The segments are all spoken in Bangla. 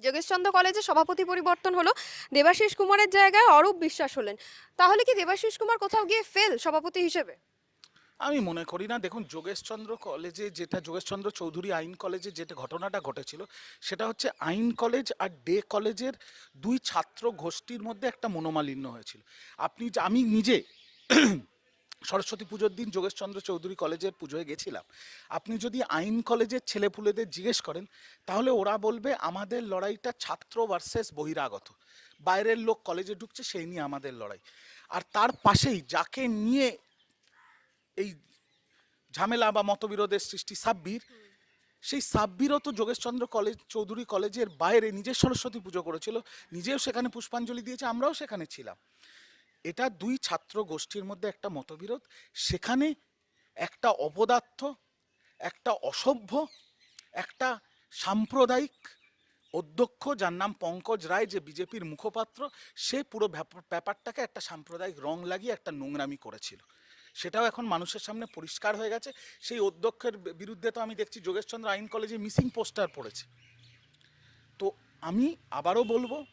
যোগেশচন্দ্র কলেজে সভাপতি পরিবর্তন হলো দেবাশিস কুমারের জায়গায় অরূপ বিশ্বাস হলেন। তাহলে কি দেবাশিস কুমার কোথাও গিয়ে ফেল সভাপতি হিসেবে? আমি মনে করি না। দেখুন, যোগেশচন্দ্র কলেজে যেটা, যোগেশচন্দ্র চৌধুরী আইন কলেজে যেটা ঘটনাটা ঘটেছিল, সেটা হচ্ছে আইন কলেজ আর ডে কলেজের দুই ছাত্র গোষ্ঠীর মধ্যে একটা মনোমালিন্য হয়েছিল। আপনি আমি নিজে সরস্বতী পুজোর দিন যোগেশচন্দ্র চৌধুরী কলেজের পুজোয় গেছিলাম। আপনি যদি আইন কলেজের ছেলেপুলেদের জিজ্ঞেস করেন, তাহলে ওরা বলবে আমাদের লড়াইটা ছাত্র ভার্সেস বহিরাগত। বাইরের লোক কলেজে ঢুকছে, সেই নিয়ে আমাদের লড়াই। আর তার পাশেই যাকে নিয়ে এই ঝামেলা বা মতবিরোধের সৃষ্টি সাব্বির, সেই সাব্বিরও তো যোগেশচন্দ্র কলেজ চৌধুরী কলেজের বাইরে নিজের সরস্বতী পুজো করেছিল, নিজেও সেখানে পুষ্পাঞ্জলি দিয়েছে, আমরাও সেখানে ছিলাম। এটা দুই ছাত্র গোষ্ঠীর মধ্যে একটা মতবিরোধ, সেখানে একটা অপদার্থ, একটা অসভ্য, একটা সাম্প্রদায়িক অধ্যক্ষ যার নাম পঙ্কজ রায়, যে বিজেপির মুখপাত্র, সে পুরো ব্যাপার- ব্যাপারটাকে একটা সাম্প্রদায়িক রং লাগিয়ে একটা নোংরামি করেছিল। সেটাও এখন মানুষের সামনে পরিষ্কার হয়ে গেছে। সেই অধ্যক্ষের বিরুদ্ধে তো আমি দেখছি যোগেশচন্দ্র আইন কলেজে মিসিং পোস্টার পড়েছে। তো আমি আবারও বলব,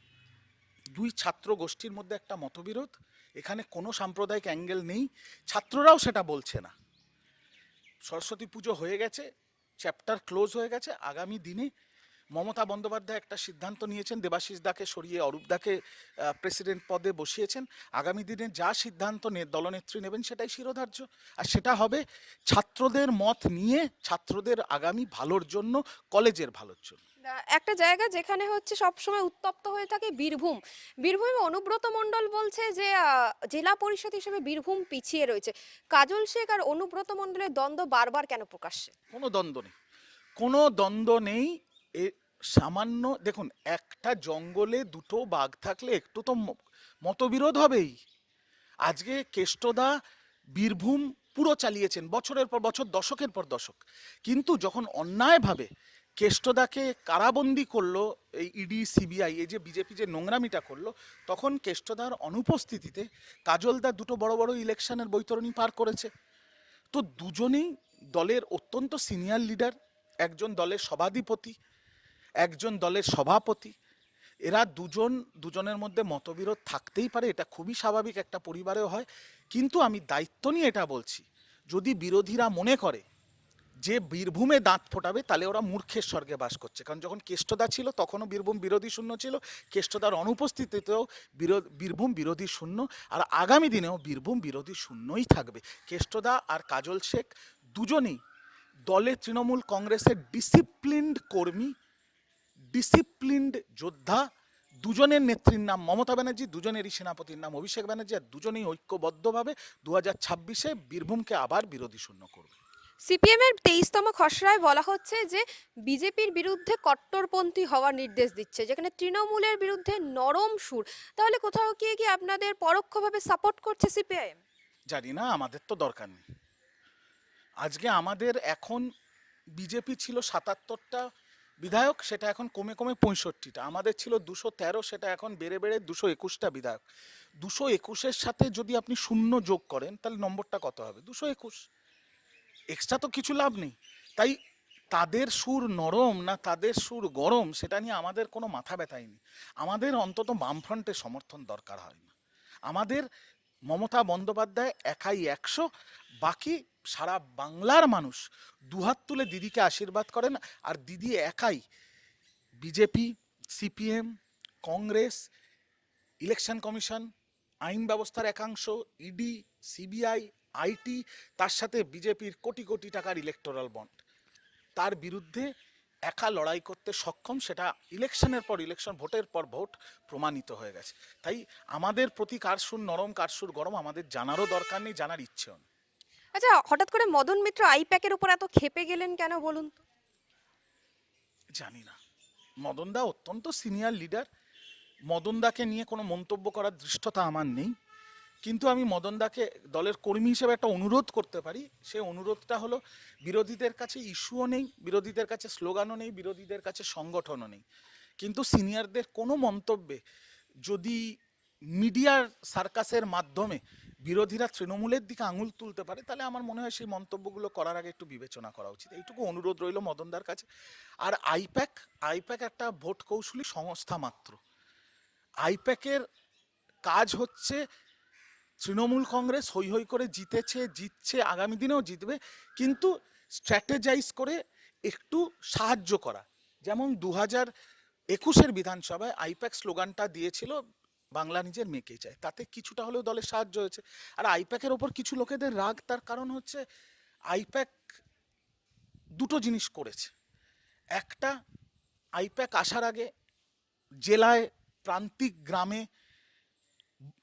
দুই ছাত্র গোষ্ঠীর মধ্যে একটা মতবিরোধ এখানে কোনো সাম্প্রদায়িক অ্যাঙ্গেল নেই। ছাত্ররাও সেটা বলছে না। সরস্বতী পুজো হয়ে গেছে, চ্যাপ্টার ক্লোজ হয়ে গেছে। আগামী দিনে মমতা বন্দ্যোপাধ্যায় একটা সিদ্ধান্ত নিয়েছেন দেবাশিস দাকে সরিয়ে অরূপ দাকে প্রেসিডেন্ট পদে বসিয়েছেন। আগামী দিনে যা সিদ্ধান্ত নে- দলনেত্রী নেবেন সেটাই শিরোধার্য। আর সেটা হবে ছাত্রদের মত নিয়ে ছাত্রদের আগামী ভালোর জন্য কলেজের ভালোর জন্য। একটা জায়গা যেখানে হচ্ছে সবসময় উত্তপ্ত হয়ে থাকে বীরভূম। বীরভূমে অনুব্রত মণ্ডল বলছে যে জেলা পরিষদ হিসেবে বীরভূম পিছিয়ে রয়েছে। কাজল শেখ আর অনুব্রত মণ্ডলের দ্বন্দ্ব বারবার কেন প্রকাশ্যে? কোনো দ্বন্দ্ব নেই। কোনো দ্বন্দ্ব নেই এ সামান্য, দেখুন, একটা জঙ্গলে দুটো বাঘ থাকলে একটু তো মতবিরোধ হবেই। আজকে কেষ্টদা বীরভূম পুরো চালিয়েছেন, বছরের পর বছর, দশকের পর দশক। কিন্তু যখন অন্যায়ভাবে কেষ্টদাকে কারাবন্দি করল, এই ইডি, সিবিআই, এই যে বিজেপি যে নোংরামিটা করল, তখন কেষ্টদার অনুপস্থিতিতে কাজলদা দুটো বড় বড় ইলেকশনের বৈতরণী পার করেছে। তো দুজনেই দলের অত্যন্ত সিনিয়র লিডার, একজন দলের সভাধিপতি একজন দলের সভাপতি, এরা দুজন, দুজনের মধ্যে মতবিরোধ থাকতেই পারে, এটা খুবই স্বাভাবিক একটা পরিবারেও হয়। কিন্তু আমি দায়িত্ব নিয়ে এটা বলছি, যদি বিরোধীরা মনে করে যে বীরভূমে দাঁত ফোটাবে, তাহলে ওরা মূর্খের স্বর্গে বাস করছে। কারণ যখন কেষ্টদা ছিল, তখনও বীরভূম বিরোধী শূন্য ছিল, কেষ্টদার অনুপস্থিতিতেও বিরো- বীরভূম বিরোধী শূন্য, আর আগামী দিনেও বীরভূম বিরোধী শূন্যই থাকবে। কেষ্টদা আর কাজল শেখ দুজনেই দলে তৃণমূল কংগ্রেসের ডিসিপ্লিনড কর্মী ডিসিপ্লিনড যোদ্ধা দুজনের নেত্রীর নাম মমতা ব্যানার্জি দুজনেরই সেনাপতির নাম অভিষেক ব্যানার্জি আর দুজনেই ঐক্যবদ্ধভাবে দু হাজার ছাব্বিশে বীরভূমকে আবার বিরোধী শূন্য করবে। সিপিএম এর তেইশতম খসড়ায় বলা হচ্ছে যে বিজেপির বিরুদ্ধে কট্টরপন্থী হওয়ার নির্দেশ দিচ্ছে যেখানে তৃণমূলের বিরুদ্ধে নরম সুর। তাহলে কোথাও গিয়ে কি আপনাদের পরোক্ষভাবে সাপোর্ট করছে সিপিআইএম? জানি না আমাদের তো দরকার নেই। আজকে আমাদের এখন বিজেপি ছিল সাতাত্তরটা বিধায়ক সেটা এখন কমে কমে পঁয়ষট্টিটা, আমাদের ছিল দুশো তেরো, সেটা এখন বেড়ে বেড়ে দুশো একুশটা বিধায়ক। দুশো একুশের সাথে যদি আপনি শূন্য যোগ করেন, তাহলে নম্বরটা কত হবে? দুশো একুশ। এক্সট্রা তো কিছু লাভ নেই। তাই তাদের সুর নরম না তাদের সুর গরম, সেটা নিয়ে আমাদের কোনো মাথা ব্যথাই নেই। আমাদের অন্তত বামফ্রন্টের সমর্থন দরকার হয় না। আমাদের মমতা বন্দ্যোপাধ্যায় একাই একশো, বাকি সারা বাংলার মানুষ দুহাত তুলে দিদিকে আশীর্বাদ করেন আর দিদি একাই BJP, CPM, Congress, election commission, আইন ব্যবস্থার একাংশ, ইডি, সিবিআই, আইটি, তার সাথে বিজেপির কোটি কোটি টাকার ইলেকটোরাল বন্ড তার বিরুদ্ধে একা লড়াই করতে সক্ষম সেটা ইলেকশনের পর ইলেকশন, ভোটের পর ভোট প্রমাণিত হয়ে গেছে। তাই আমাদের প্রতি কার সুর নরম কার সুর গরম আমাদের জানারও দরকার নেই, জানার ইচ্ছেও নেই। আচ্ছা হঠাৎ করে মদন মিত্র আইপ্যাকের উপর এত খেপে গেলেন কেন বলুন তো? জানি না। মদনদা অত্যন্ত সিনিয়র লিডার। মদনদাকে নিয়ে কোনো মন্তব্য করার দৃষ্টতা আমার নেই। কিন্তু আমি মদনদাকে দলের কর্মী হিসেবে একটা অনুরোধ করতে পারি। সেই অনুরোধটা হলো, বিরোধীদের কাছে ইস্যুও নেই, বিরোধীদের কাছে স্লোগানও নেই, বিরোধীদের কাছে সংগঠনও নেই। কিন্তু সিনিয়রদের কোনো মন্তব্যে যদি মিডিয়ার সার্কাসের মাধ্যমে বিরোধীরা তৃণমূলের দিকে আঙুল তুলতে পারে, তাহলে আমার মনে হয় সেই মন্তব্যগুলো করার আগে একটু বিবেচনা করা উচিত। এইটুকু অনুরোধ রইল মদনদার কাছে। আর আইপ্যাক আইপ্যাক একটা ভোট কৌশলী সংস্থা মাত্র। আইপ্যাকের কাজ হচ্ছে তৃণমূল কংগ্রেস হই হই করে জিতেছে, জিতছে, আগামী দিনেও জিতবে, কিন্তু স্ট্র্যাটেজাইজ করে একটু সাহায্য করা। যেমন দু হাজার একুশের বিধানসভায় আইপ্যাক স্লোগানটা দিয়েছিল বাংলা নিজের মেয়েকেই চায়। তাতে কিছুটা হলেও দলের সাহায্য হয়েছে। আর আইপ্যাকের ওপর কিছু লোকেদের রাগ, তার কারণ হচ্ছে আইপ্যাক দুটো জিনিস করেছে। একটা, আইপ্যাক আসার আগে জেলায় প্রান্তিক গ্রামে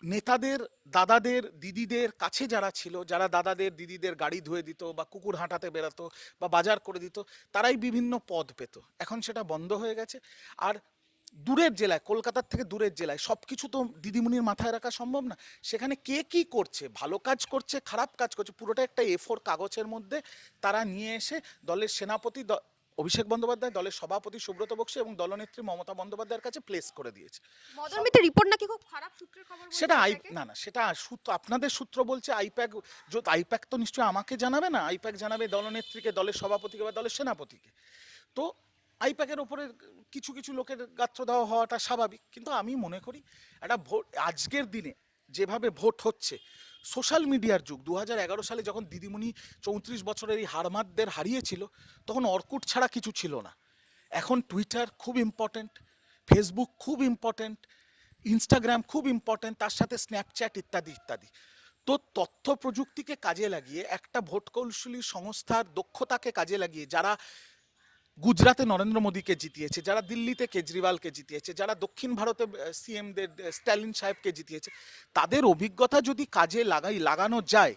নেতাদের, দাদাদের, দিদিদের কাছে যারা ছিল, যারা দাদাদের, দিদিদের গাড়ি ধুয়ে দিত বা কুকুর হাঁটাতে বেরাতো বা বাজার করে দিত, তারাই বিভিন্ন পদ পেত। এখন সেটা বন্ধ হয়ে গেছে। আর দূরের জেলায় কলকাতার থেকে দূরের জেলায় সব কিছু তো দিদিমণির মাথায় রাখা সম্ভব না। সেখানে কে কি করছে ভালো কাজ করছে খারাপ কাজ করছে পুরোটা একটা এ ফোর কাগজের মধ্যে তারা নিয়ে এসে দলের সেনাপতি অভিষেক বন্দ্যোপাধ্যায় দলের সভাপতি সুব্রত বক্সী এবং দলনেত্রী মমতা বন্দ্যোপাধ্যায়ের কাছে প্লেস করে দিয়েছে। মদন মিত্রের রিপোর্ট নাকি খুব খারাপ সূত্রের খবর সেটা আই না না সেটা সূত্র আপনাদের সূত্র বলছে আইপ্যাক যদি আইপ্যাক তো নিশ্চয়ই আমাকে জানাবে না? আইপ্যাক জানাবে দলনেত্রীকে দলের সভাপতিকে বা দলের সেনাপতিকে। তো আইপ্যাকের ওপরে কিছু কিছু লোকের গাত্র দেওয়া হওয়াটা স্বাভাবিক। কিন্তু আমি মনে করি একটা ভোট, আজকের দিনে যেভাবে ভোট হচ্ছে, সোশ্যাল মিডিয়ার যুগ দু সালে যখন দিদিমণি চৌত্রিশ বছরের এই হারমাতদের হারিয়েছিল, তখন অর্কুট ছাড়া কিছু ছিল না। এখন টুইটার খুব ইম্পর্ট্যান্ট ফেসবুক খুব ইম্পর্ট্যান্ট ইনস্টাগ্রাম খুব ইম্পর্ট্যান্ট তার সাথে স্ন্যাপচ্যাট ইত্যাদি ইত্যাদি। তো তথ্য প্রযুক্তিকে কাজে লাগিয়ে, একটা ভোট কৌশলী সংস্থার দক্ষতাকে কাজে লাগিয়ে, যারা গুজরাতে নরেন্দ্র মোদীকে জিতিয়েছে, যারা দিল্লিতে কেজরিওয়ালকে জিতিয়েছে, যারা দক্ষিণ ভারতে সিএমদের স্ট্যালিন সাহেবকে জিতিয়েছে, তাদের অভিজ্ঞতা যদি কাজে লাগাই, লাগানো যায়,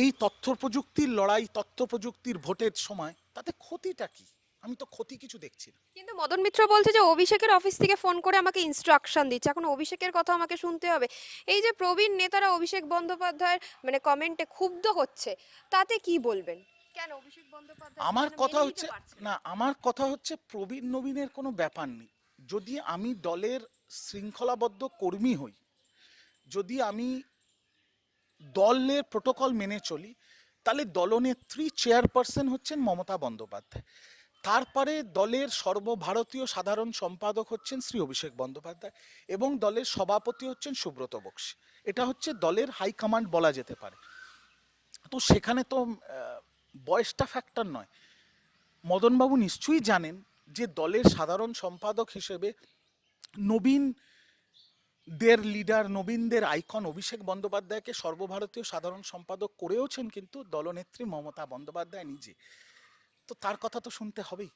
এই তথ্য প্রযুক্তির লড়াই তথ্য প্রযুক্তির ভোটের সময়, তাতে ক্ষতিটা কি? আমি তো ক্ষতি কিছু দেখছি না। কিন্তু মদন মিত্র বলছে যে, অভিষেকের অফিস থেকে ফোন করে আমাকে ইনস্ট্রাকশন দিচ্ছে। এখন অভিষেকের কথা আমাকে শুনতে হবে। এই যে প্রবীণ নেতারা অভিষেক বন্দ্যোপাধ্যায়ের মানে কমেন্টে ক্ষুব্ধ হচ্ছে, তাতে কি বলবেন? কেন অভিষেক বন্দ্যোপাধ্যায় আমার কথা হচ্ছে না? আমার কথা হচ্ছে প্রবীণ নবীনের কোনো ব্যাপার নেই। যদি আমি দলের শৃঙ্খলাবদ্ধ কর্মী হই যদি আমি দলের প্রোটোকল মেনে চলি তাহলে দলনেত্রী চেয়ারপারসন হচ্ছেন মমতা বন্দ্যোপাধ্যায়। তারপরে দলের সর্বভারতীয় সাধারণ সম্পাদক হচ্ছেন শ্রী অভিষেক বন্দ্যোপাধ্যায় এবং দলের সভাপতি হচ্ছেন সুব্রত বক্সী। এটা হচ্ছে দলের হাইকমান্ড বলা যেতে পারে। তো সেখানে তো বয়সটা ফ্যাক্টর নয়। মদনবাবু নিশ্চয়ই জানেন যে দলের সাধারণ সম্পাদক হিসেবে নবীন দের লিডার নবীনদের আইকন অভিষেক বন্দ্যোপাধ্যায়কে সর্বভারতীয় সাধারণ সম্পাদক করেওছেন কিন্তু দলনেত্রী মমতা বন্দ্যোপাধ্যায় নিজে। তো তার কথা তো শুনতে হবেই।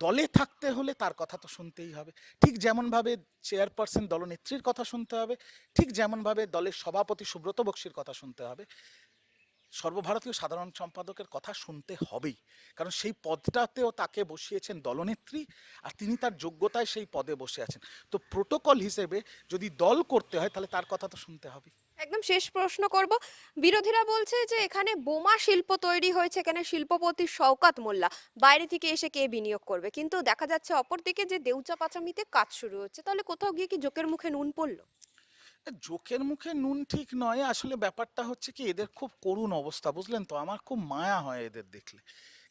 দলে থাকতে হলে তার কথা তো শুনতেই হবে। ঠিক যেমনভাবে চেয়ারপারসন দলনেত্রীর কথা শুনতে হবে, ঠিক যেমনভাবে দলের সভাপতি সুব্রত বক্সির কথা শুনতে হবে। সর্বভারতীয় সাধারণ সম্পাদকের কথা শুনতে হবেই। কারণ সেই পদটাতেও তাকে বসিয়েছেন দলনেত্রী আর তিনি তার যোগ্যতায় সেই পদে বসে আছেন। তো প্রোটোকল হিসেবে যদি দল করতে হয়, তাহলে তার কথা তো শুনতে হবে। একদম শেষ প্রশ্ন করব। বিরোধীরা বলছে যে এখানে বোমা শিল্প তৈরি হয়েছে, এখানে শিল্পপতি শওকাত মোল্লা। বাইরে থেকে এসে কে বিনিয়োগ করবে? কিন্তু দেখা যাচ্ছে অপরদিকে যে দেউচা পাচামিতে কাজ শুরু হচ্ছে, তাহলে কোথাও গিয়ে কি জোকের মুখে নুন পড়ল? জোকের মুখে নুন ঠিক নয়। আসলে ব্যাপারটা হচ্ছে কি, এদের খুব করুণ অবস্থা, বুঝলেন তো? আমার খুব মায়া হয় এদের দেখলে।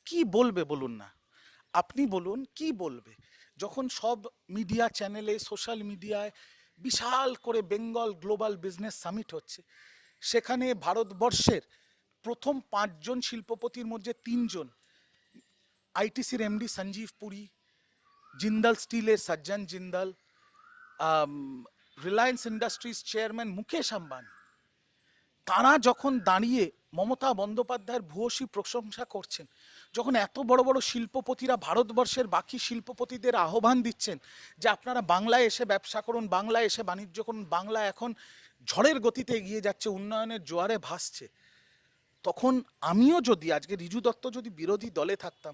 কি বলবে বলুন না? আপনি বলুন, কি বলবে? যখন সব মিডিয়া চ্যানেলে, সোশ্যাল মিডিয়ায় বিশাল করে বেঙ্গল গ্লোবাল বিজনেস সামিট হচ্ছে, সেখানে ভারতবর্ষের প্রথম পাঁচজন শিল্পপতির মধ্যে তিনজন, আইটিসির এমডি সঞ্জীব পুরী, জিন্দাল স্টিলের Sajjan Jindal Reliance Industries chairman Mukesh Ambani তারা যখন দাঁড়িয়ে মমতা বন্দ্যোপাধ্যায়ের ভূয়সী প্রশংসা করছেন, যখন এত বড় বড় শিল্পপতিরা ভারতবর্ষের বাকি শিল্পপতিদের আহ্বান দিচ্ছেন যে আপনারা বাংলায় এসে ব্যবসা করুন, বাংলায় এসে বাণিজ্য করুন, বাংলা এখন ঝড়ের গতিতে এগিয়ে যাচ্ছে, উন্নয়নের জোয়ারে ভাসছে, তখন আমিও যদি, আজকে রিজু দত্ত যদি বিরোধী দলে থাকতাম,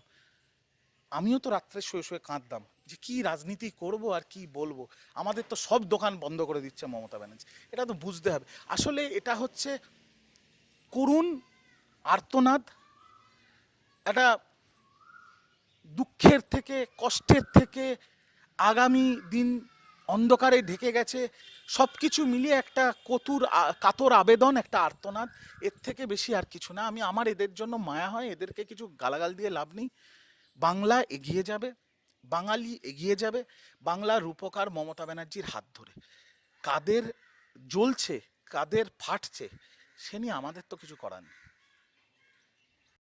আমিও তো রাত্রে শুয়ে শুয়ে কাঁদতাম। যে কি রাজনীতি করব আর কি বলব? আমাদের তো সব দোকান বন্ধ করে দিচ্ছে মমতা ব্যানার্জি। এটা তো বুঝতে হবে। আসলে এটা হচ্ছে করুণ আর্তনাদ, একটা দুঃখের থেকে, কষ্টের থেকে আগামী দিন অন্ধকারে ঢেকে গেছে। সব কিছু মিলিয়ে একটা কতুর কাতর আবেদন, একটা আর্তনাদ। এর থেকে বেশি আর কিছু না। আমি, আমার এদের জন্য মায়া হয়। এদেরকে কিছু গালাগাল দিয়ে লাভ নেই। বাংলা এগিয়ে যাবে। বাঙালি এগিয়ে যাবে। বাংলা রূপকার মমতা ব্যানার্জির হাত ধরে। কাদের জ্বলছে, কাদের ফাটছে, সে নিয়ে আমাদের তো কিছু করার নেই।